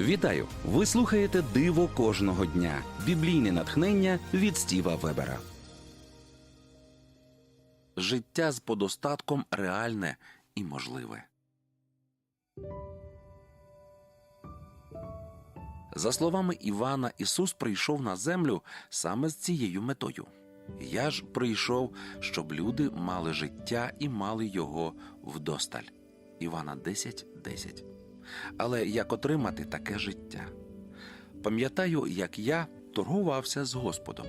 Вітаю! Ви слухаєте Диво кожного дня. Біблійне натхнення від Стіва Вебера. Життя з подостатком реальне і можливе. За словами Івана, Ісус прийшов на землю саме з цією метою. Я ж прийшов, щоб люди мали життя і мали його вдосталь. Івана 10.10. 10. Але як отримати таке життя? Пам'ятаю, як я торгувався з Господом.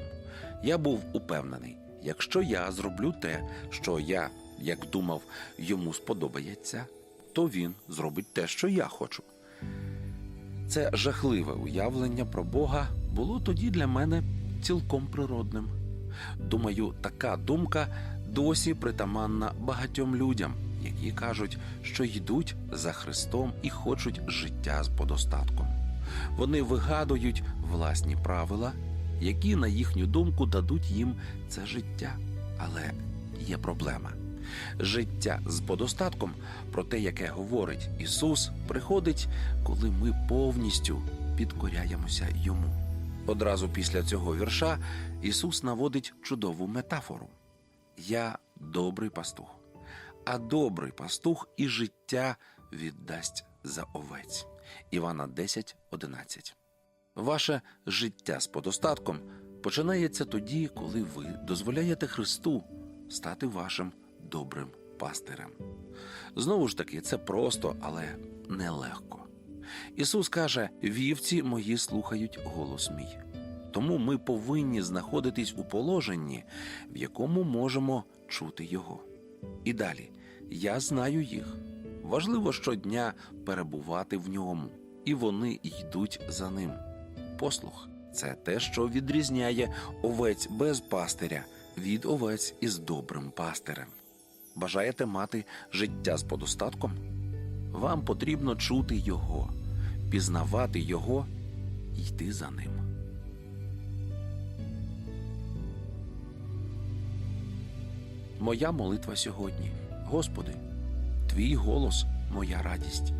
Я був упевнений, якщо я зроблю те, що я, як думав, йому сподобається, то він зробить те, що я хочу. Це жахливе уявлення про Бога було тоді для мене цілком природним. Думаю, така думка досі притаманна багатьом людям, які кажуть, що йдуть за Христом і хочуть життя з подостатком. Вони вигадують власні правила, які, на їхню думку, дадуть їм це життя. Але є проблема. Життя з подостатком, про те, яке говорить Ісус, приходить, коли ми повністю підкоряємося Йому. Одразу після цього вірша Ісус наводить чудову метафору: Я добрий пастух, а добрий пастух і життя віддасть за овець. Івана 10, 11. Ваше життя з подостатком починається тоді, коли ви дозволяєте Христу стати вашим добрим пастирем. Знову ж таки, це просто, але нелегко. Ісус каже: вівці мої слухають голос мій. Тому ми повинні знаходитись у положенні, в якому можемо чути Його. І далі я знаю їх. Важливо щодня перебувати в ньому, і вони йдуть за ним. Послух це те, що відрізняє овець без пастиря від овець із добрим пастирем. Бажаєте мати життя з подостатком? Вам потрібно чути Його, пізнавати Його йти за ним. Моя молитва сьогодні. Господи, Твій голос моя радість.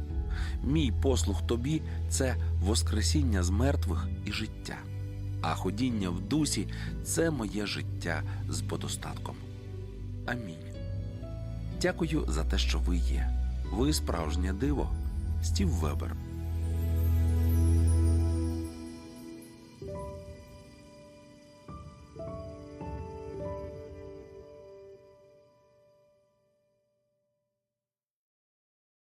Мій послух тобі це воскресіння з мертвих і життя, а ходіння в дусі це моє життя з подостатком. Амінь. Дякую за те, що ви є. Ви справжнє диво. Стів Вебер.